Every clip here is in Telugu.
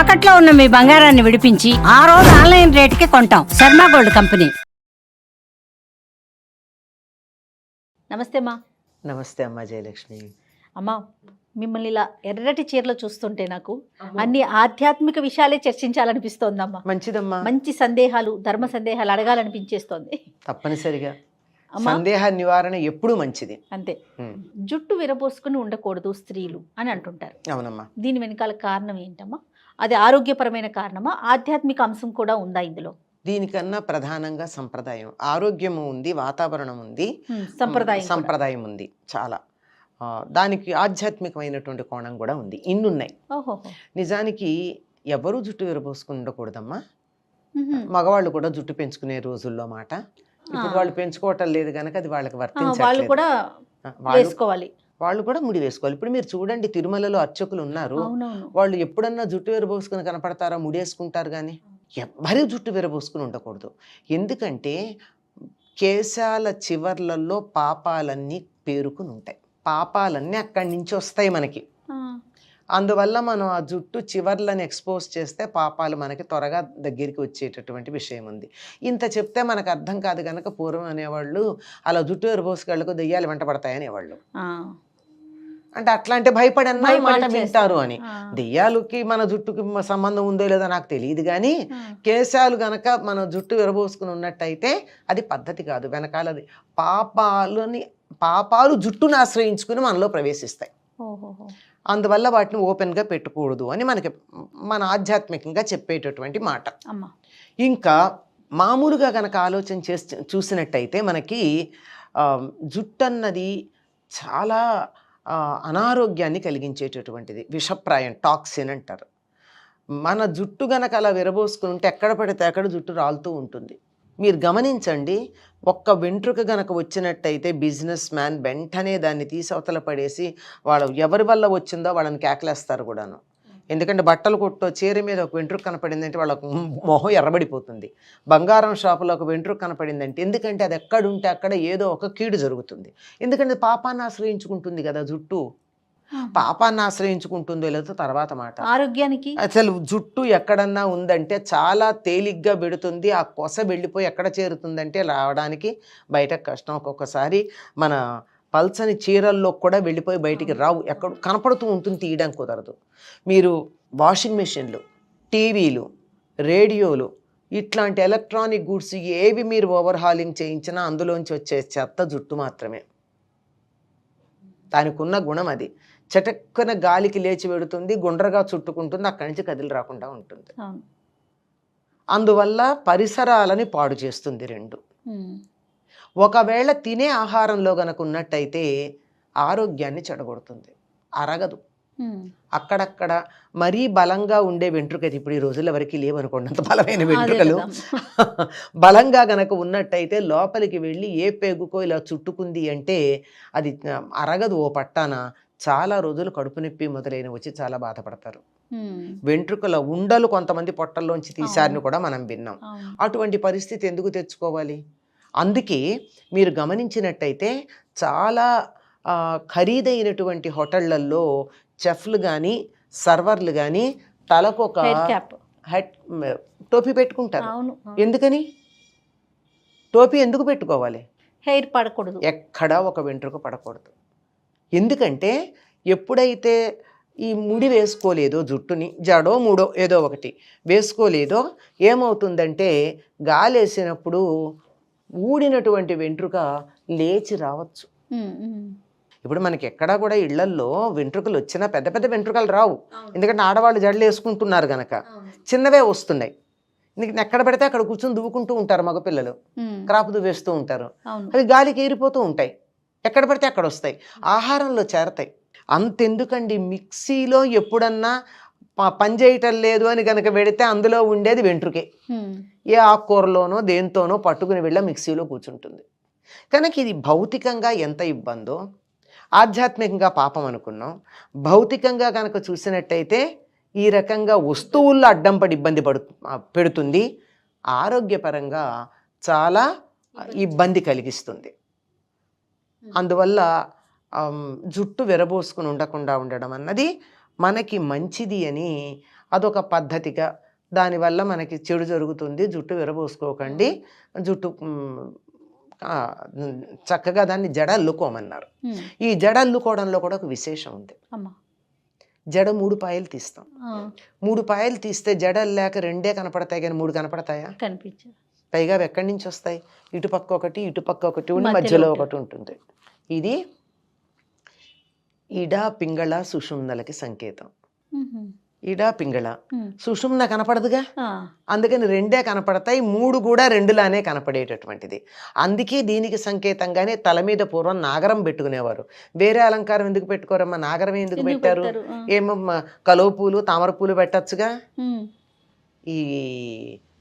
తాకట్లో ఉన్న మీ బంగారాన్ని విడిపించి ఆ రోజు ఆన్లైన్ రేటుకి కొంటాం. Sharma gold company. నమస్తే అమ్మా. నమస్తే అమ్మా జయలక్ష్మి. అమ్మా మిమ్మల్ని ఇలా ఎర్రటి చీరలో చూస్తుంటే నాకు అన్ని ఆధ్యాత్మిక విషయాలే చర్చించాలనిపిస్తోందమ్మా. మంచిదమ్మా. మంచి సందేహాలు ధర్మ సందేహాలు అడగాలనిపించేస్తోంది. తప్పనిసరిగా. సందేహ నివారణ ఎప్పుడూ మంచిది. అంతే. జుట్టు విరబోసుకుని ఉండకూడదు స్త్రీలు అని అంటుంటారు. అవునమ్మా. దీని వెనకాల కారణం ఏంటమ్మా? అది ఆరోగ్యపరమైన కారణమా? ఆధ్యాత్మిక అంశం కూడా ఉందా ఇందులో? దీనికన్నా ప్రధానంగా సంప్రదాయం. ఆరోగ్యము ఉంది వాతావరణం ఉంది. సంప్రదాయం. సంప్రదాయం ఉంది చాలా. దానికి ఆధ్యాత్మికమైనటువంటి కోణం కూడా ఉంది. ఇన్నున్నాయి. నిజానికి ఎవరు జుట్టు విరబోసుకుని ఉండకూడదమ్మా. మగవాళ్ళు కూడా జుట్టు పెంచుకునే రోజుల్లో మాట. ఇప్పుడు. వాళ్ళు పెంచుకోవటం లేదు కనుక అది వాళ్ళకి ఆ, వాళ్ళు కూడా వేసుకోవాలి. వాళ్ళు కూడా ముడి వేసుకోవాలి. ఇప్పుడు మీరు చూడండి తిరుమలలో అర్చకులు ఉన్నారు. వాళ్ళు ఎప్పుడన్నా జుట్టు విరబోసుకుని కనపడతారా? ముడేసుకుంటారు కానీ ఎవ్వరూ జుట్టు విరబోసుకుని ఉండకూడదు. ఎందుకంటే కేశాల చివర్లలో పాపాలన్నీ పేరుకుని ఉంటాయి పాపాలన్నీ అక్కడి నుంచి వస్తాయి మనకి. అందువల్ల మనం ఆ జుట్టు చివర్లను ఎక్స్పోజ్ చేస్తే పాపాలు మనకి త్వరగా దగ్గరికి వచ్చేటటువంటి విషయం ఉంది. ఇంత చెప్తే మనకు అర్థం కాదు కనుక పూర్వం అనేవాళ్ళు అలా జుట్టు విరబోసుకెళ్ళకు దెయ్యాలు వెంట పడతాయనేవాళ్ళు. ఆ, అంటే అట్లా అంటే భయపడి మాట. వింటారు అని దెయ్యాలకి మన జుట్టుకి సంబంధం ఉందో లేదో నాకు తెలియదు కానీ. కేశాలు గనక మన జుట్టు విరబోసుకుని ఉన్నట్టయితే అది పద్ధతి కాదు వెనకాలది పాపాలని పాపాలు జుట్టును ఆశ్రయించుకుని మనలో ప్రవేశిస్తాయి. అందువల్ల వాటిని ఓపెన్గా పెట్టకూడదు అని మనకి మన ఆధ్యాత్మికంగా చెప్పేటటువంటి మాట ఇంకా మామూలుగా కనుక ఆలోచన చేసి చూసినట్టయితే మనకి జుట్టు అన్నది చాలా అనారోగ్యాన్ని కలిగించేటటువంటిది. విషప్రాయం టాక్సిన్ అంటారు. మన జుట్టు గనక అలా విరబోసుకుని ఉంటే ఎక్కడ పడితే అక్కడ జుట్టు రాలుతూ ఉంటుంది. మీరు గమనించండి ఒక్క వెంట్రుక గనక వచ్చినట్టయితే బిజినెస్ మ్యాన్ వెంటనే దాన్ని తీసి అవతల పడేసి వాళ్ళు ఎవరి వల్ల వచ్చిందో వాళ్ళని కేకలేస్తారు కూడాను. ఎందుకంటే బట్టలు కొట్టో చీర మీద ఒక వెంట్రుక కనపడిందంటే వాళ్ళకు మొహం ఎర్రబడిపోతుంది. బంగారం షాపులో ఒక వెంట్రుక కనపడిందంటే ఎందుకంటే అది ఎక్కడుంటే అక్కడ ఏదో ఒక కీడు జరుగుతుంది. ఎందుకంటే పాపాన్ని ఆశ్రయించుకుంటుంది కదా జుట్టు. పాపాన్ని ఆశ్రయించుకుంటుందో లేదో తర్వాత మాట. ఆరోగ్యానికి? అసలు జుట్టు ఎక్కడన్నా ఉందంటే చాలా తేలిగ్గా పెడుతుంది. ఆ కొస వెళ్ళిపోయి ఎక్కడ చేరుతుందంటే రావడానికి బయటకు కష్టం. ఒక్కొక్కసారి మన పల్చని చీరల్లో కూడా వెళ్ళిపోయి బయటికి రావు. ఎక్కడ కనపడుతూ ఉంటుంది తీయడానికి కుదరదు. మీరు వాషింగ్ మెషిన్లు టీవీలు రేడియోలు ఇట్లాంటి ఎలక్ట్రానిక్ గూడ్స్ ఏవి మీరు ఓవర్ హాలింగ్ చేయించినా అందులోంచి వచ్చే చెత్త జుట్టు మాత్రమే. దానికి ఉన్న గుణం అది. చటక్కున గాలికి లేచి వెడుతుంది గుండ్రగా చుట్టుకుంటుంది అక్కడి నుంచి కదిలి రాకుండా ఉంటుంది. అందువల్ల పరిసరాలని పాడు చేస్తుంది రెండు. ఒకవేళ తినే ఆహారంలో గనక ఉన్నట్టయితే ఆరోగ్యాన్ని చెడగొడుతుంది అరగదు. అక్కడక్కడ మరీ బలంగా ఉండే వెంట్రుకది ఇప్పుడు ఈ రోజుల్లో ఎవరికి లేవనుకోండి అంత బలమైన వెంట్రుకలు. బలంగా గనక ఉన్నట్టయితే లోపలికి వెళ్ళి ఏ పేగుకో ఇలా చుట్టుకుంది అంటే అది అరగదు ఓ పట్టాన చాలా రోజులు కడుపు నొప్పి మొదలైన వచ్చి చాలా బాధపడతారు. వెంట్రుకల ఉండలు కొంతమంది పొట్టల్లోంచి తీశారని. కూడా మనం విన్నాం. అటువంటి పరిస్థితి ఎందుకు తెచ్చుకోవాలి అందుకే మీరు గమనించినట్టయితే చాలా ఖరీదైనటువంటి హోటళ్ళలో చెఫ్లు కానీ సర్వర్లు కానీ తలకొక హెయిర్ క్యాప్ హెడ్ టోపీ పెట్టుకుంటారు. ఎందుకని? టోపీ ఎందుకు పెట్టుకోవాలి? హెయిర్ పడకూడదు. ఎక్కడా ఒక వెంట్రుక పడకూడదు. ఎందుకంటే ఎప్పుడైతే ఈ ముడి వేసుకోలేదో జుట్టుని జడో మూడో ఏదో ఒకటి వేసుకోలేదో ఏమవుతుందంటే గాలేసినప్పుడు ఊడినటువంటి వెంట్రుక లేచి రావచ్చు. ఇప్పుడు మనకి ఎక్కడా కూడా ఇళ్ళల్లో వెంట్రుకలు వచ్చినా పెద్ద పెద్ద వెంట్రుకలు రావు. ఎందుకంటే ఆడవాళ్ళు జడలు వేసుకుంటున్నారు గనక. చిన్నవే వస్తున్నాయి. ఎందుకంటే ఎక్కడ పడితే అక్కడ కూర్చొని దువ్వుకుంటూ ఉంటారు మగపిల్లలు. క్రాప్ దువ్వేస్తూ ఉంటారు. అవి గాలికి ఏరిపోతూ ఉంటాయి. ఎక్కడ పడితే అక్కడ వస్తాయి. ఆహారంలో చేరతాయి. అంతెందుకండి? మిక్సీలో ఎప్పుడన్నా ప- పని చేయటం లేదు అని కనుక పెడితే అందులో ఉండేది వెంట్రుకే. ఏ ఆకుకూరలోనో దేంతోనో పట్టుకుని వెళ్ళి మిక్సీలో కూర్చుంటుంది. కనుక ఇది భౌతికంగా ఎంత ఇబ్బందో ఆధ్యాత్మికంగా పాపం అనుకున్నాం. భౌతికంగా కనుక చూసినట్టయితే ఈ రకంగా వస్తువుల్లో అడ్డం పడి ఇబ్బంది పడు పెడుతుంది. ఆరోగ్యపరంగా చాలా ఇబ్బంది. కలిగిస్తుంది. అందువల్ల జుట్టు విరబోసుకుని ఉండకుండా ఉండడం అన్నది మనకి మంచిది అని అదొక పద్ధతిగా దానివల్ల మనకి చెడు జరుగుతుంది. జుట్టు విరబోసుకోకండి. జుట్టు చక్కగా దాన్ని జడ అల్లుకోమన్నారు. ఈ జడ అల్లుకోవడంలో కూడా ఒక విశేషం ఉంది. జడ మూడు పాయలు తీస్తాం. మూడు పాయలు తీస్తే జడలు లేక రెండే కనపడతాయి కానీ మూడు కనపడతాయా? కనిపించదు. పైగా ఎక్కడి నుంచి వస్తాయి? ఇటుపక్క ఒకటి ఇటుపక్క ఒకటి ఉండి మధ్యలో. ఒకటి ఉంటుంది. ఇది ఇడ పింగళ సుషుమ్నలకి సంకేతం. ఇడ పింగళ. సుషుమ్న కనపడదుగా? అందుకని రెండే కనపడతాయి మూడు కూడా రెండులానే కనపడేటటువంటిది. అందుకే దీనికి సంకేతంగానే తల మీద పూర్వం నాగరం పెట్టుకునేవారు. వేరే అలంకారం ఎందుకు పెట్టుకోరమ్మా? నాగరం ఎందుకు పెట్టారు. ఏమమ్మా కలువ పూలు తామర పూలు పెట్టచ్చుగా. ఈ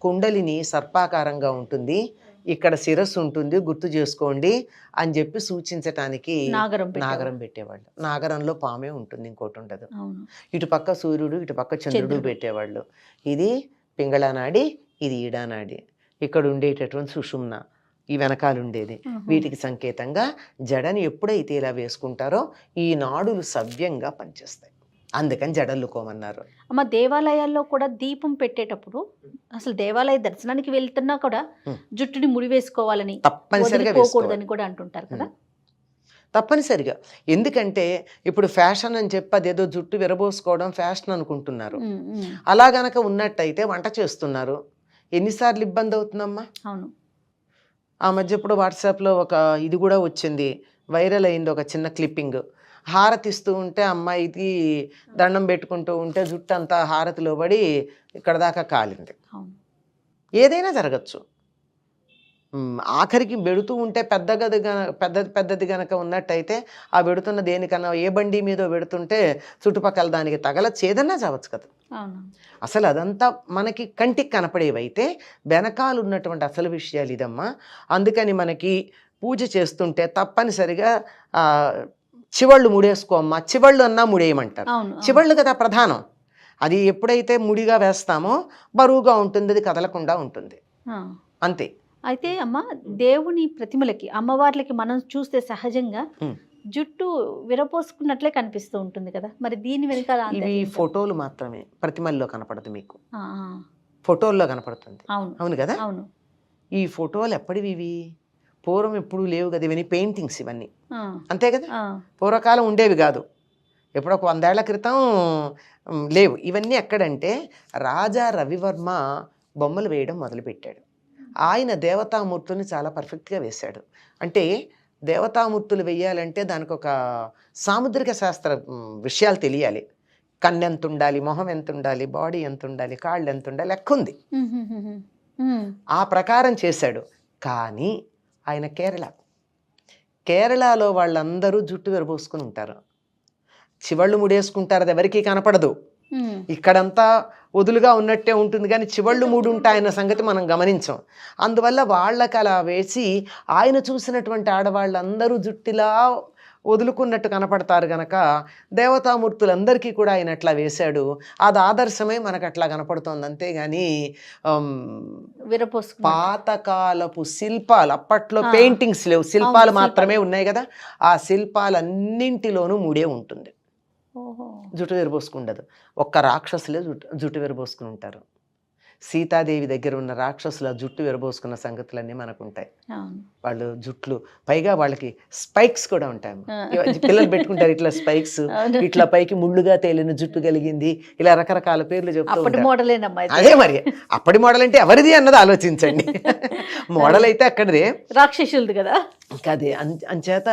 కుండలిని సర్పాకారంగా ఉంటుంది. ఇక్కడ శిరస్సు ఉంటుంది గుర్తు చేసుకోండి అని చెప్పి సూచించటానికి నాగరం. నాగరం పెట్టేవాళ్ళు. నాగరంలో పామే ఉంటుంది ఇంకోటి ఉండదు. అవును. ఇటు పక్క సూర్యుడు ఇటు పక్క చంద్రుడు. పెట్టేవాళ్ళు. ఇది పింగళనాడి ఇది ఈడానాడి. ఇక్కడ ఉండేటటువంటి సుషుమ్న ఈ వెనకాల ఉండేది. వీటికి సంకేతంగా జడని ఎప్పుడైతే ఇలా వేసుకుంటారో ఈ నాడులు సవ్యంగా పనిచేస్తాయి. అందుకని జడల్లుకోమన్నారు. అమ్మ దేవాలయాల్లో కూడా దీపం పెట్టేటప్పుడు అసలు దేవాలయ దర్శనానికి వెళ్తున్నా కూడా. జుట్టుని ముడి వేసుకోవాలని తప్పనిసరిగా వేసుకోవాలి. వదిలిపోకూడదని కూడా అంటుంటారు కదా? తప్పనిసరిగా. ఎందుకంటే ఇప్పుడు ఫ్యాషన్ అని చెప్పి అదేదో జుట్టు విరబోసుకోవడం ఫ్యాషన్ అనుకుంటున్నారు. అలా గనక ఉన్నట్టయితే వంట చేస్తున్నారు. ఎన్నిసార్లు ఇబ్బంది అవుతుందమ్మా? అవును. ఆ మధ్య ఇప్పుడు వాట్సాప్లో ఒక ఇది కూడా వచ్చింది. వైరల్ అయింది ఒక చిన్న క్లిప్పింగ్. హారతి ఇస్తూ ఉంటే అమ్మాయికి దండం పెట్టుకుంటూ ఉంటే జుట్టు అంతా హారతిలో పడి ఇక్కడ దాకా కాలింది. ఏదైనా జరగచ్చు. ఆఖరికి వెడుతూ ఉంటే పెద్దగది గన పెద్దది పెద్దది గనక ఉన్నట్టయితే ఆ వెడుతున్న దేనికన్నా ఏ బండి మీదో వెడుతుంటే చుట్టుపక్కల దానికి తగలచ్చు ఏదన్నా చావచ్చు కదా. అసలు అదంతా మనకి కంటికి కనపడేవైతే వెనకాల ఉన్నటువంటి అసలు విషయాలు ఇదమ్మా. అందుకని మనకి పూజ చేస్తుంటే తప్పనిసరిగా చివళ్ళు ముడేసుకోమ్మా చివళ్ళు అన్నా ముడేయమంటారు. చివళ్ళు కదా ప్రధానం. అది ఎప్పుడైతే ముడిగా వేస్తామో బరువుగా ఉంటుంది అది కదలకుండా ఉంటుంది. అంతే. అయితే అమ్మ దేవుని ప్రతిమలకి అమ్మవార్లకి మనం చూస్తే సహజంగా. జుట్టు విరపోసుకున్నట్లే కనిపిస్తూ ఉంటుంది కదా. మరి దీని వెనకాల ఇవి ఫోటోలు మాత్రమే. ప్రతిమల్లో కనపడదు మీకు. ఫోటోల్లో కనపడుతుంది. అవును. అవును కదా? అవును. ఈ ఫోటోలు ఎప్పటివి ఇవి? పూర్వం ఎప్పుడు లేవు కదా ఇవన్నీ పెయింటింగ్స్ ఇవన్నీ. అంతే కదా. పూర్వకాలం ఉండేవి కాదు. ఎప్పుడో ఒక వందేళ్ళ క్రితం లేవు. ఇవన్నీ ఎక్కడంటే రాజా రవివర్మ బొమ్మలు వేయడం మొదలుపెట్టాడు. ఆయన దేవతామూర్తుల్ని చాలా పర్ఫెక్ట్గా వేశాడు. అంటే దేవతామూర్తులు వేయాలంటే దానికి ఒక సాముద్రిక శాస్త్ర విషయాలు తెలియాలి. కన్ను ఎంత ఉండాలి మొహం ఎంత ఉండాలి బాడీ ఎంత ఉండాలి కాళ్ళు ఎంత ఉండాలి లెక్క ఉంది. ఆ ప్రకారం చేశాడు. కానీ ఆయన కేరళ. కేరళలో వాళ్ళందరూ జుట్టు విరబోసుకుని ఉంటారు. చివళ్ళు ముడేసుకుంటారు అది ఎవరికీ కనపడదు. ఇక్కడంతా వదులుగా ఉన్నట్టే ఉంటుంది కానీ చివళ్ళు మూడు ఉంటాయన్న సంగతి మనం గమనించాం. అందువల్ల వాళ్ళకి అలా వేసి ఆయన చూసినటువంటి ఆడవాళ్ళందరూ జుట్టిలా వదులుకున్నట్టు కనపడతారు గనక దేవతామూర్తులందరికీ కూడా ఆయన అట్లా వేశాడు. అది ఆదర్శమై మనకు అట్లా కనపడుతోంది అంతేగాని పాతకాలపు శిల్పాలు అప్పట్లో. పెయింటింగ్స్ లేవు. శిల్పాలు. మాత్రమే ఉన్నాయి కదా. ఆ శిల్పాలన్నింటిలోనూ ముడే ఉంటుంది. జుట్టు విరబోసుకుండదు. ఒక్క రాక్షసులే జుట్టు జుట్టు విరబోసుకుని ఉంటారు సీతాదేవి దగ్గర ఉన్న రాక్షసుల జుట్టు విరబోసుకున్న సంగతులన్నీ మనకు ఉంటాయి వాళ్ళు జుట్లు పైగా వాళ్ళకి స్పైక్స్ కూడా ఉంటాయి పిల్లలు పెట్టుకుంటారు ఇట్లా స్పైక్స్. ఇట్లా పైకి ముళ్ళుగా తేలిన జుట్టు కలిగింది. ఇలా రకరకాల పేర్లు చెప్తూ అప్పటి ఉంటారు. మోడలేనమ్మా ఇది. అదే మరి. అప్పటి మోడల్ అంటే ఎవరిది అన్నది ఆలోచించండి. మోడల్ అయితే అక్కడిదే. రాక్షసులది కదా. ఇంకా అది. అంచేత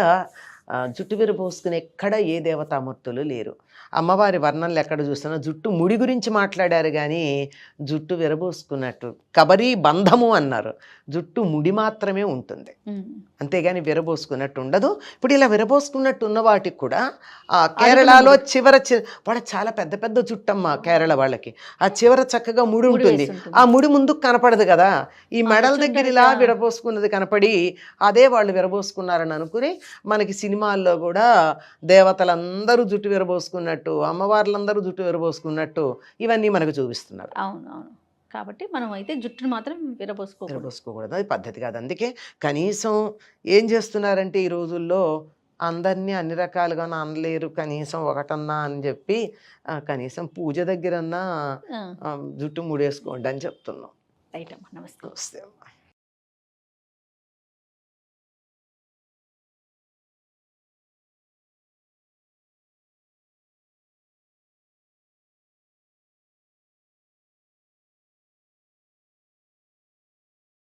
జుట్టు విరబోసుకుని ఎక్కడ ఏ దేవతామూర్తులు లేరు. అమ్మవారి వర్ణనలు ఎక్కడ చూస్తున్నా జుట్టు ముడి గురించి మాట్లాడారు కానీ జుట్టు విరబోసుకున్నట్టు కబరీ బంధము అన్నారు. జుట్టు ముడి మాత్రమే ఉంటుంది. అంతేగాని విరబోసుకున్నట్టు ఉండదు ఇప్పుడు ఇలా విరబోసుకున్నట్టు ఉన్న వాటికి కూడా ఆ కేరళలో చివర చి- వాళ్ళ చాలా పెద్ద పెద్ద జుట్టమ్మ కేరళ వాళ్ళకి. ఆ చివర చక్కగా ముడి ఉంటుంది. ఆ ముడి ముందుకు కనపడదు కదా. ఈ మెడల దగ్గర ఇలా. విరబోసుకున్నది కనపడి అదే వాళ్ళు విరబోసుకున్నారని అనుకుని మనకి సినిమాల్లో కూడా దేవతలందరూ జుట్టు విరబోసుకున్నట్టు అమ్మవార్లందరూ జుట్టు విరబోసుకున్నట్టు ఇవన్నీ మనకు చూపిస్తున్నారు. అవును అవును కాబట్టి మనం అయితే జుట్టును మాత్రం విరపోసుకోకూడదు విరబోసుకోకూడదు. అది పద్ధతి కాదు. అందుకే కనీసం ఏం చేస్తున్నారంటే ఈ రోజుల్లో అందరినీ అన్ని రకాలుగా అనలేరు. కనీసం ఒకటన్నా అని చెప్పి కనీసం పూజ దగ్గరన్నా జుట్టు ముడేసుకోండి అని చెప్తున్నాం. రైట్ అమ్మా. నమస్తే. నమస్తే అమ్మా.